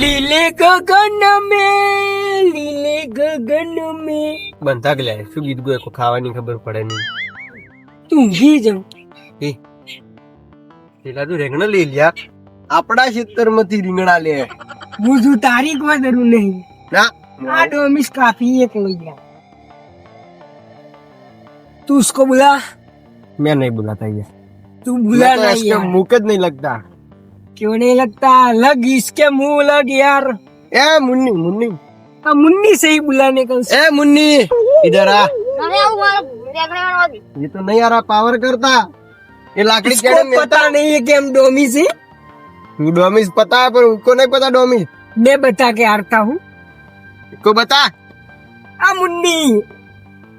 લીલે ગગન મે લીલે ગગન મે. બંધા ગલે શું ગીત ગોય? કો ખાવાની ખબર પડે નહીં. તું ઘી જાઉં. એ પેલા તું રેંગણા લઈ લ્યા. આપણા ખેતરમાંથી રીંગણા લે. હું તારીખ તારી કોઈ દરું નહીં. ના. આ ડોમિસ કાફી એક લઈ લ્યા. તું ઉસકો બોલા? મેં નહીં બોલાતા યાર તું બુલા નહીં મુક નહીં લગતા. क्यों नहीं लगता लग इसके मुंह लग यार ए मुन्नी मुन्नी अब मुन्नी से ही बुलाने का ए मुन्नी इधर आ અરે આવું મારો રેગડા વાળો ये तो नहीं आ रहा पावर करता ये लाकड़ी इसको केड़े मिलता पता नहीं है कि हम डोमिस है तू डोमिस पता है पर उसको नहीं पता डोमिस मैं बता के हारता हूँ को बता आ मुन्नी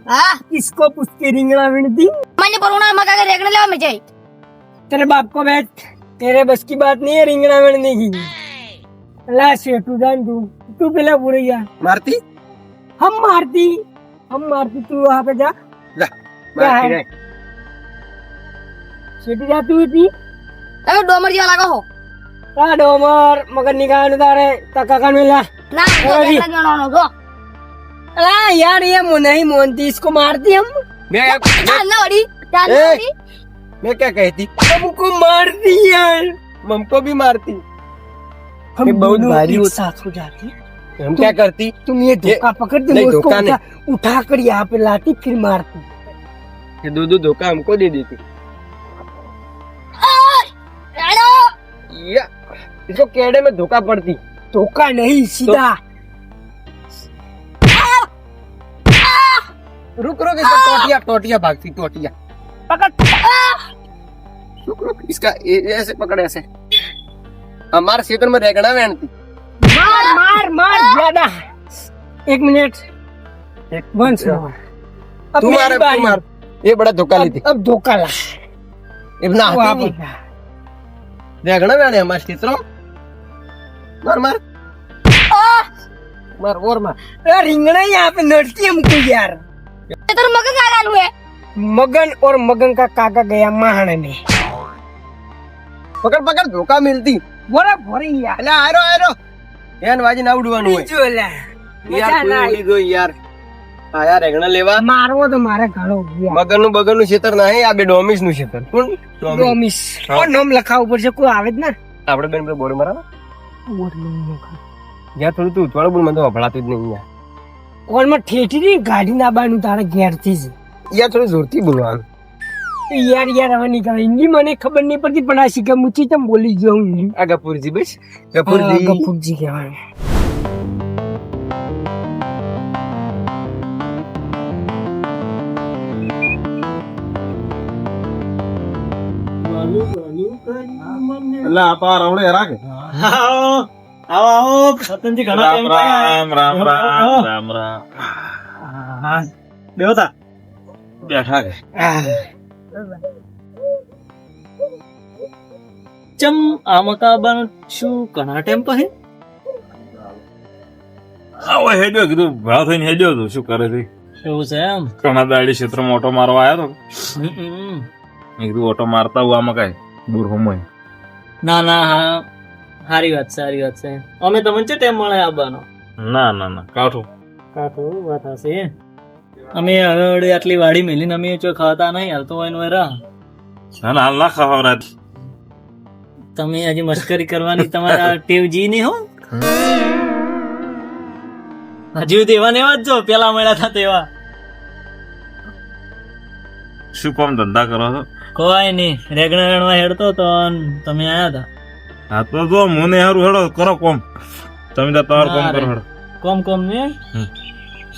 હા इसको पूछ के रिंगना विनती મને પરુણા મકા કે રેગડા લેવા મેં જાય तेरे बाप को बैठ तेरे बस की बात नहीं है रिंगना मिलने की अल्लाह से तू जान तू तू पहले बुरैया मारती हम मारती हम मारती तू वहाँ पे जा जा क्या मारती है? नहीं सीटी जाती हुई थी તમે ડોમર જેવા લાગો હો તા ડોમર મગર નિકાલ તારે તકા કાન મેલા ના જો અરે. રેગડા ગણવાનો જો अला यार ये मो नहीं मोनती इसको मारती हम मैं ચાલ ના વડી ચાલ ના ए! વડી मैं क्या कहती? हमको मारती यार। हमको भी मारती। हम बहुत भारी एक साथ हो जाती। हम क्या करती? तुम ये धोखा पकड़ दो नहीं, उसको धोखा उठा, उठा कर यहाँ पे लाती फिर मारती। ये दो दो धोखा हमको दे देती। या इसको केड़े में धोखा पड़ती। धोखा नहीं सीधा। रुक रुक इसका टोटिया टोटिया भागती टोटिया। पकड़। इसका ऐसे पकड़े ऐसे हमारे क्षेत्र में रहना वैनती मार मार मार ज्यादा एक मिनट एक वंस मोर तू मार तू मार ये बड़ा धोखा ली थी अब धोखा ला इतना आती नहीं रहना वैने हमारे क्षेत्र मार मार मार और मार रिंगना यहाँ पे नड़ती हमको यार तेरे मगन आ रहा है मगन और मगन का काका गया महाने में પકડ પકડ ધોકા મિલતી. બોરા ભરી યાર. એટલે આરો આરો એન વાજી ના ઉડવાનું હોય. જો લે યાર કોઈ ઉડી ગયો યાર. આ યાર રેગણા લેવા. મારવો તો મારે ઘણો મગરનું બગરનું ક્ષેત્ર નહીં આ બે ડોમિસનું ક્ષેત્ર કોણ? ડોમિસ. કોણ નામ લખાવ ઉપર છે? કોઈ આવે જ ને? આપણે બેન પેલો બોર મારા બોર નહીં યાર થોડું તું ઉતવાળું બોલ મને તો અભળાતું જ નહીં યાર કોણમાં ઠેઠી ગાડી ના બાનું તારે ઘેરથી જ. યાર થોડું જોરથી બોલવાનું. યાર યાર હવે નીકળે હિન્દી મને ખબર નહીં પડતી પણ આ શીખા મુચી તમ બોલી ગયો હું? આ ગફુરજી બસ. ગફુરજી. ગફુરજી કહેવાય. એટલે આ તો આ રાખે આવો આવો. સતનજી ઘણા રામ રામ રામ રામ રામ રામ. હા. બેઠા કે ચમ આ મકાબાન શું ઘણા ટાઈમ પછી આવો હેડ્યો કીધું ભાવ થઈને હેડ્યો તો શું કરે છે એવું છે એમ? ઘણા દાડી ક્ષેત્રમાં ઓટો મારવા આવ્યો તો. મેં કીધું ઓટો મારતા હું આમાં કાંઈ? દૂર હોમય. ના ના હા. સારી વાત છે સારી વાત છે. અમે તમને છે ટાઈમ મળે આવવાનો ના ના ના કાઠું. કાઠું વાત હશે અમે હવે આટલી વાડી મેલીને અમે જો ખાતા નહીં હાલતો હોય ને રા ના હાલ ના ખાવા તમે હજી મસ્કરી કરવાની તમારા ટેવજી નહીં હો. હજી તેવા ને એવા જ જો પેલા મળ્યા હતા તેવા. શું કામ ધંધા કરો છો? કોઈ નહીં રેગણા રેણવા હેડતો તો તમે આયા હતા હા તો જો મને હારું હેડો કરો કોમ. તમે તો તમારું કોમ કરો હેડો. કોમ કોમ ને.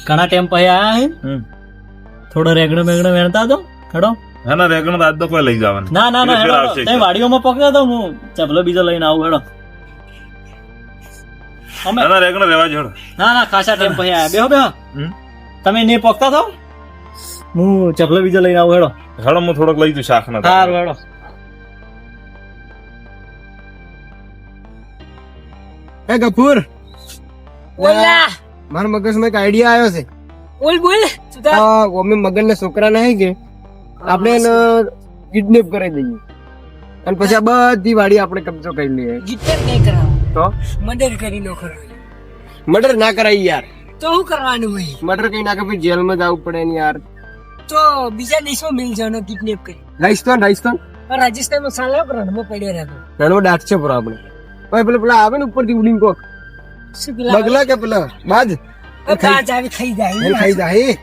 ઘણા ટાઈમ પછી આયા હે? થોડો રેગણો મેગણો વેણતા તો ખડો હા ના રેગણો તો તો કોઈ લઈ જવાનું. ના ના ના હેડો તમે વાડીઓમાં પકડ્યો તો હું ચપલો બીજો લઈને આવું હેડો. અમે ના ના રેગણ રેવા જોડો ના ના ખાસા ટાઈમ પછી આયા. બેહો બેહો. હમ. તમે નહીં પકતા તો? હું ચપલો બીજો લઈને આવું હેડો. હેડો હું થોડોક લઈ જઉં શાક ના સારું હેડો. એ ગફુર. ઓલા મારા મગજમાં એક આઈડિયા આવ્યો છે. બોલ બોલ સુધા આ મમ્મી મગર ના છોકરા નહીં કે. આપણે એને કિડનેપ કરી દઈએ. અને પછી આ બધી વાડી આપણે કબજો કરી લઈએ. કિડનેપ નહીં કરાવ. તો? મર્ડર કરી નાખો મર્ડર ના કરાય યાર. તો શું કરવાનું હોય? મર્ડર કઈ નાખે પછી જેલમાં જવું પડે ને યાર. તો બીજા દેશમાં મિલ જવાનો કિડનેપ કરી. રાજસ્થાન રાજસ્થાન રાજસ્થાનમાં સાલા રણમાં પડ્યો રહેતો. નાનો ડાટ છે પર આપણે ભાઈ પેલા પેલા આવે ને ઉપરથી ઉડીને કોક. બગલા કે પેલા? બાજ? બાજ આવી ખાઈ જાય ખાઈ જાય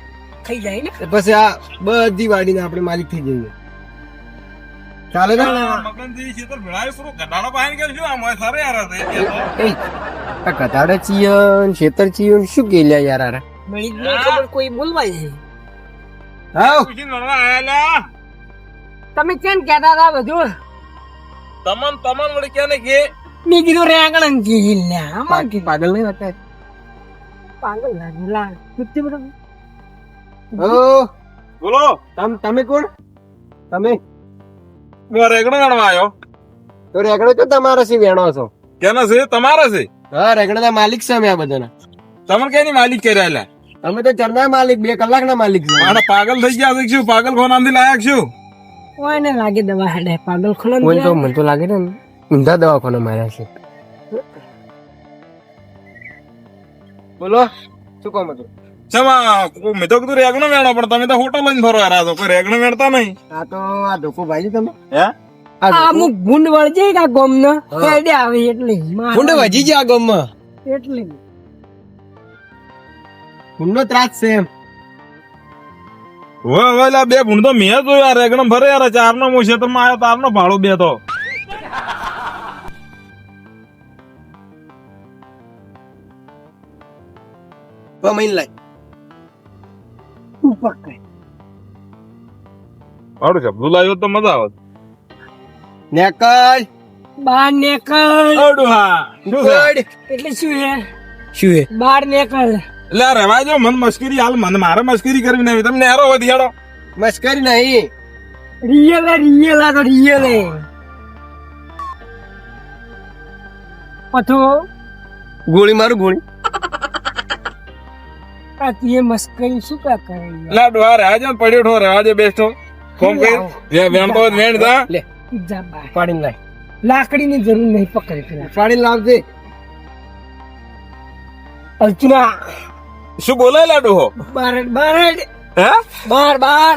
ખાઈ જાય ને? પછી આ બધી વાડીને આપણે માલિક થઈ જઈએ. ચાલે ને? મગનજી શીતળ ભેળાયું પૂરું ગધાડો પાહીને કે શું આ સારે યાર હશે એ તો. આ કતાડા ચિયન ખેતર ચિયન શું કેલ્યા યાર આરા? મળી જ ખબર કોઈ બોલવાય છે હાઉ? તમે કેમ કહેતા હતા બધું? તમન તમન વળી ક્યાં કે મેં કીધું રેંગણ કી લ્યા આમાં બાકી પાગલ નહીં હતા પાગલ લાગે લા કુત્તી બધું ઓ બોલો તમ તમે કોણ તમે હું રેગણો ગણવા આવ્યો તો રેગડો તો તમારા સી વેણો છો કેના છે તમારા છે હા રેગડાના માલિક છે અમે આ બધાના તમને કેની માલિક કર્યા અમે તો ચરના માલિક બે કલાકના માલિક છે મારા પાગલ થઈ ગયા છે કે શું પાગલ ખોનામાંથી લાયક છું કોઈને લાગે દવા હેડે પાગલ ખોલો કોઈ તો મને તો લાગે ને ઊંધા દવાખાના માર્યા છે. બોલો શું કામ હતું? મેં તો કીધું રેગણો વેણો પણ તમે તો હોટલ લઈને ફરવા રહ્યા છો કોઈ રેગણો વેણતા નહીં. આ તો આ ધોકો ભાઈ તમે? હે? આ આ ધોકો- અમુક ભૂંડ વળજે કા ગોમ નો. આવે એટલે. ગુંડ ભૂંડ વજી ગયા ગમમાં? એટલે. ભૂંડનો ત્રાસ છે એમ. લા બે ભૂંડ તો મેં જોયા આ રેગણો ભરે યાર ચાર નો હું ક્ષેત્રમાં આવ્યો તારનો ભાડો બે તો. પમીન લાય ઉપર કઈ ભાડું શબ્દું લાવ્યો તો મજા આવત નેકળ. બાર આવડું હા. શું એટલે શું હે શું હે બાર નેકલ એટલે આ રહેવા જો મન મસ્કરી હાલ મન મારે મસ્કરી કરવી નહીં. તમને હેરો હોય હેડો. મસ્કરી નહીં. રિયલ હે રિયલ આ તો રિયલ હે. પથો ગોળી મારું ગોળી. આ તીએ મસ્કરી શું કા કરે લા ડોહા રહેવા પડ્યો ઠો રહેવા જો બેસ્ટો કોમ કઈ જે વેણતો વેણ દા લે જા બાર પાડીને લાય. લાકડીની જરૂર નહીં પકડી પેલા. પાડી લાવજે. અર્ચના. શું બોલે લા ડોહો બાર બાર હે? બાર બાર.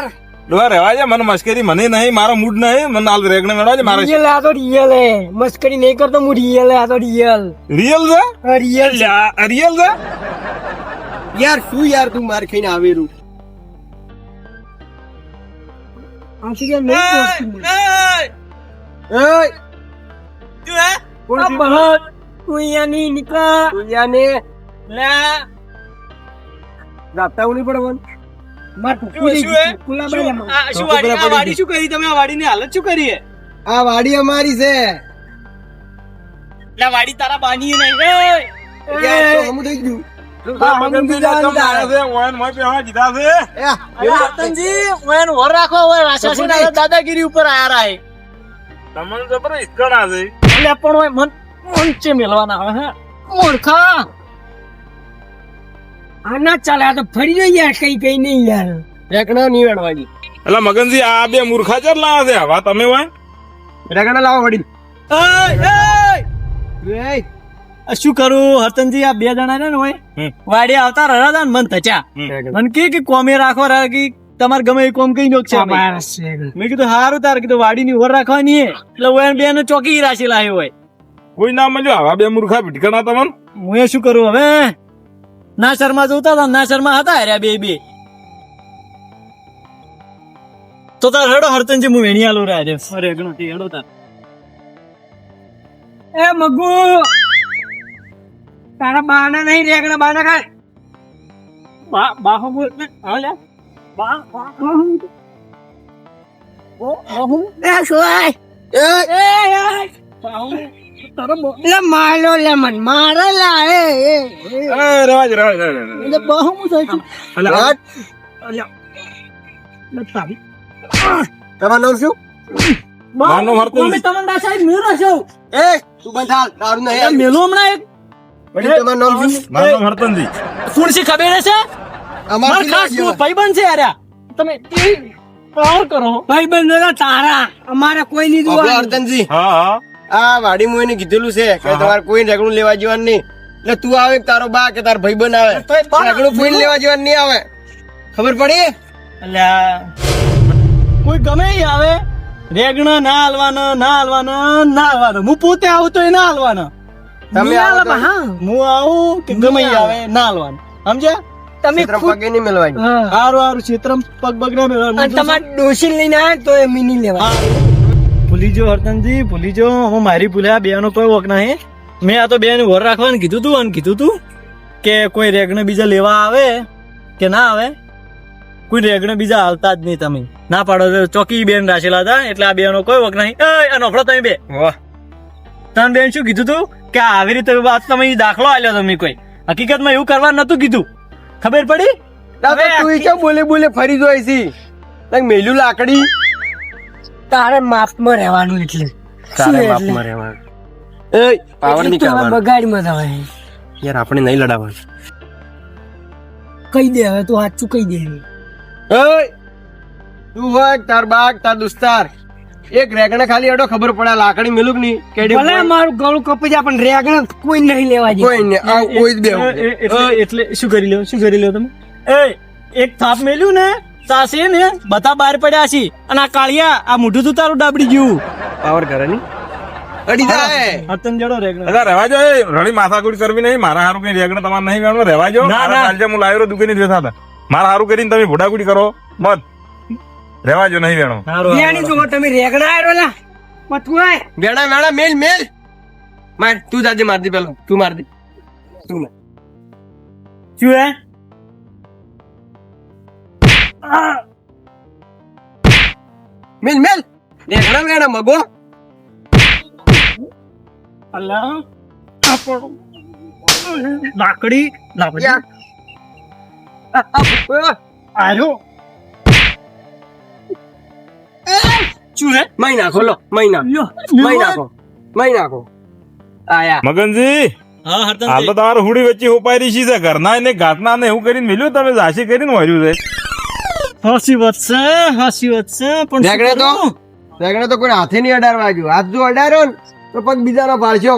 ડોહા રહેવા મને મસ્કરી મને નહીં મારો મૂડ નહીં. મને આલ રેગણે મેળવાજે મારે રિયલ આ તો રિયલ હે. મસ્કરી નહીં કરતો હું રિયલ હે આ તો રિયલ રિયલ છે? રિયલ રિયલ છે? યાર શું યાર તું માર ખાઈને આવેલું આથી કે નહીં કરતું. એય આ બહત તું અહીંયા નહીં નીકળ. તુલિયાને લે. રાતા ઉની પડવન? માર ટુકડી કુલા બાજુ શું વાડી? આ વાડી શું કરી? તમે આ વાડીની હાલત શું કરી હે? આ વાડી અમારી છે. એટલે વાડી તારા બાની નહીં. યાર તો હમું થઈ ગયું. દાદાગીરી ઉપર આયા રાય તમને જબર ઈસ્કણા છે. એટલે પણ ઓય મન મંચે મેલવાના આવે હે. મૂર્ખા આના ચાલે આ તો ફરી યાર કઈ કઈ નહીં યાર. રેકડા નહીં વેણવાની એટલે મગનજી આ બે મૂર્ખા ચર લાવે છે? હવા તમે હોય? રેકડા લાવો વડી એય, એય! શું કરું? હતનજી આ બે જણા ને હોય વાડી આવતા રહ્યા હતા મન થચા મને કે કે કોમે રાખો રા કે તમારે ગમે એ કોમ કઈ નોક છે મેં કીધું હારું તાર. કીધું વાડીની ઓર રાખવાની એટલે ઓયન બે ને ચોકી રાશી લાવી હોય. કોઈ ના મળ્યો? હવા બે મૂર્ખા ભટકણા તમને? હું શું કરું હવે? ના શર્મા જોતા હતા ના શર્મા હતા હાર્યા બે બે. તો તાર હેડો હરતનજી હું વેણી આલું રહ્યા છે. અરે ગણો તે હેડો તાર. એ મગુ! તારા બાના નહીં રેગણા બાના ખાય. બા બાહો બોલ હા લે. બા બા ઓ બાહુ એ સોય એ એ બાહુ તારો બો લે મારો લે મન મારે લા એ એ એ. બાહુ છે. તમારું નામ શું મારનો હરતનજી. તમે તમને સાહેબ મેરો છો. એ તું બંધ હાલ તારું એ નહીં મેલો હમણાં એક વડીલ તમારું નામ શું? મારું નામ હરતનજી. ફૂણસી ખબર છે? અમાર ખાસ ભાઈબંધ છે યાર તમે પાવર કરો. ભાઈબંધ તારા. અમારે કોઈ નહીં જોવા હરતનજી. હા હા. આ વાડી મુએ કીધેલું છે કે તમારે કોઈ રેગણું લેવા જવાનું નહીં. એટલે તું આવે તારો બા કે તારો ભાઈ બન આવે રેગણું કોઈ લેવા જવાનું નહીં આવે. ખબર પડી? એટલે કોઈ ગમે ઈ આવે. રેગણા ના હાલવાનો ના હાલવાનો ના હાલવાનો. હું પોતે આવું તો ના હાલવાનો. તમે આવો હા. હું આવું કે ગમે આવે ના હાલવાનું સમજ્યા તમે પગે નહીં મેલવાની. હારું હારું ક્ષેત્રમ પગ પગ ના મેળવવાનું. તમારે ડોશી લઈને આવે તો એ મિની લેવા. ભૂલી જો હરતનજી ભૂલી જો હું મારી ભૂલ્યા બે નો કોઈ વખ નહીં મેં આ તો બેન વર રાખવાનું કીધું તું અને કીધું તું કે કોઈ રેગણે બીજા લેવા આવે કે ના આવે? કોઈ રેગણ બીજા હાલતા જ નહીં તમે. ના પાડો તો ચોકી બેન રાખેલા હતા એટલે આ બે નો કોઈ વક નહીં એ તમે બે. વાહ. તમે બેન શું કીધું તું? કે આવી રીતે વાત તમે દાખલો આલ્યો તમે કોઈ. હકીકતમાં એવું કરવા નતું કીધું. ખબર પડી? હવે તું ઈ કેમ બોલે બોલે ફરી જોઈ છી? તને મેલ્યું લાકડી? તારે માપમાં રહેવાનું એટલે. તારે એટલે? રહેવાનું? એ પાવર એટલે નહીં તું હવે. કરવાનો યાર આપણે નહીં લડાવાનું કહી દે હવે તું સાચું કહી દે. એ તું હોય તાર બાગ તાર દોસ્તાર. એક રેગણે ખાલી અડો ખબર પડે લાકડી મેલું કે કેડી ભલે મારું ગળું કપી જાય પણ રેગણ કોઈ નહીં લેવા કોઈ જાય નહીં આ કોઈ જ એ- એટલે શું કરી લ્યો શું કરી લ્યો તમે? એ એક થાપ મેલ્યું ને સાસે ને બધા બહાર પડ્યા છે. અને આ કાળિયા આ મોઢું તું તારું ડાબડી ગયું. પાવર કરે ની અડી જાય હતન જડો રેગણો. અલા રહેવા જો રણી માથાકૂટ કરવી નહીં. મારા હારું કઈ રેગણ તમારે નહીં વેણો રહેવા જો ના, મારા ના. કાલજે હું લાવ્યો દુકાને હતા મારા હારું કરીને તમે ભોડાકુડી કરો. મત રહેવા જો નહીં વેણો. વેણી જો તમે રેગડા આવ્યો લા. મથું આય. વેણા વેણા મેલ મેલ. માર તું જાજે માર દે પેલો. તું માર દે. તું માર. શું હે? મેલ મેલ. રેગડા વેણા મગો. અલ્લા આ લાકડી લાકડી. યા. આ, આ, આ, આયો શું હે? મહી નાખો લો મહી નાખો લ્યો. મહી નાખો મહી નાખો આયા. મગનજી હાલ તો તમારે હુડી વચ્ચે ઉપાડી છી છે ઘરના ને ઘાટના ને એવું કરીને મિલ્યું તમે જાસી કરીને વર્યું છે. હાસી વાત છે હાસી વાત છે પણ શું રેગણે તો? રેગણે તો કોઈ હાથે નહીં અડાડવા જો હાથ જો અડાડ્યો ને તો પગ બીજાનો પાડશો.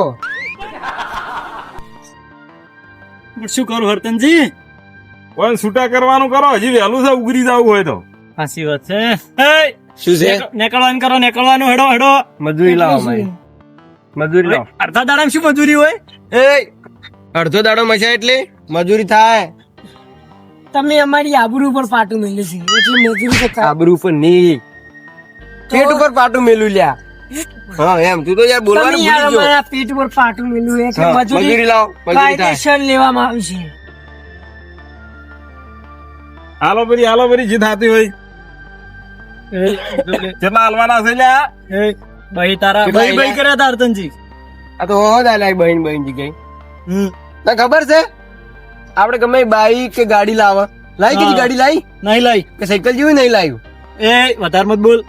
પણ શું કરું હરતનજી કોઈ છૂટા કરવાનું કરો હજી વહેલું છે ઉગરી જવું હોય તો. હાસી વાત છે. શું છે? નીકળવાનું કરો નીકળવાનું હેડો હેડો. મજૂરી લાવો ભાઈ મજૂરી લાવો. અડધા દાડામાં શું મજૂરી હોય? એ અડધો દાડો મચાય એટલે મજૂરી થાય. તમે અમારી આબરૂ પર પાટું મેલ્યું છે. એટલે મજૂરી તો આબરૂ ઉપર નહીં. પેટ ઉપર પાટું મેલું લ્યા. હા એમ. તું તો યાર બોલવાનું ભૂલી ગયો. અમારા પેટ ઉપર પાટું મેલ્યું એટલે મજૂરી મજૂરી લાવો મજૂરી થાય. કાયદેસર લેવામાં આવી છે. હાલો બરી હાલો બરી જે થતી હોય. કેટલા હાલવાના છે લ્યા ભાઈ તારા ભાઈ ભાઈ? કર્યા તા હરતનજી આ તો હો દાલા બહેન બહેન જગ્યાએ હમ તને ખબર છે આપણે ગમે બાઈક કે ગાડી લાવે લાવી કીધી ગાડી લાવી નહીં લાઈ કે સાયકલ જેવી નહીં લાવ્યું એ વધારે મત બોલ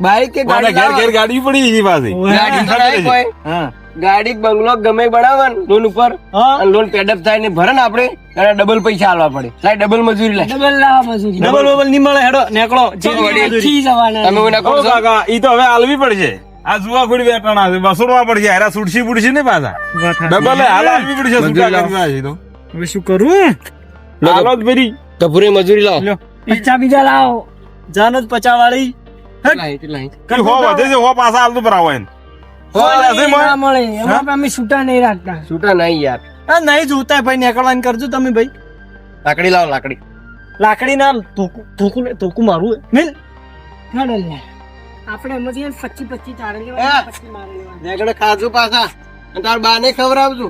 બાઈક કે ગાડી ઘેર. ઘેર ગાડી પડી ગઈ પાસે ગાડી હા ગાડી બંગલો ગમે બનાવવાનું. લોન ઉપર. હા. લોન પેડઅપ થાય ને ભરે ને આપણે ત્યારે ડબલ પૈસા આલવા પડે. લાય ડબલ મજૂરી લાય. ડબલ લાવા મજૂરી. ડબલ ડબલ નહીં મળે હેડો નેકળો. તમે ઓના કાકા ઈ તો હવે આલવી પડશે. આ જુવા ખોડી બેઠાણા છે વસૂલવા પડશે હેરા સુડસી બુડસી ને પાછા. ડબલ હાલ હાલવી પડશે મજૂરી છૂટા લાવો. કરવા છે તો. હવે શું કરું લાલો જ ભરી ટપુરે મજૂરી લાવો. લ્યો પૈસા બીજા લાવો. જાન જ પચાવાળી. વાળી હો વધે છે હો પાછા હાલતું ભરાવો એને? મળે. એમાં અમે છૂટા નહીં રાખતા. છૂટા નહીં યાર હા નહીં જોતા ભાઈ નીકળવાનું કરજો તમે ભાઈ. લાકડી લાવો લાકડી. લાકડી ના ધોકું ધોકું મારું મિલ. હેડો લે આપણે એમાંથી પચી પચી તારે. લેવા ખાજો પાછા તાર બાને ખવડાવજો.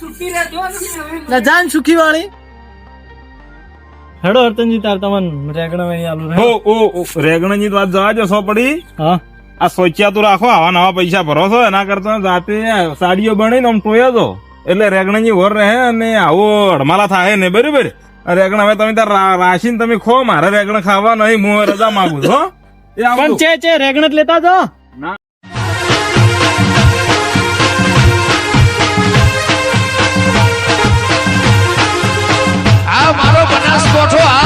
સુખી રહેજો, સુખી વાળી હેડો હરતનજી તાર તમને રેગણા વાળી આલુ ઓ ઓ ઓ, રેગણની વાત જવા જો સો પડી. હા. આ સોચ્યા તો રાખો આવા નવા પૈસા ભરો છો એના કરતા જાતે સાડીઓ ને આમ ટોયો તો એટલે રેગણની વર રહે અને આવો અડમાલા થાય ને બરોબર? રેગણ હવે તમે તાર રાશીને તમે ખો મારે રેગણ ખાવા નહીં હું રજા માંગુ છો પણ છે છે રેગણ જ લેતા જો 我出。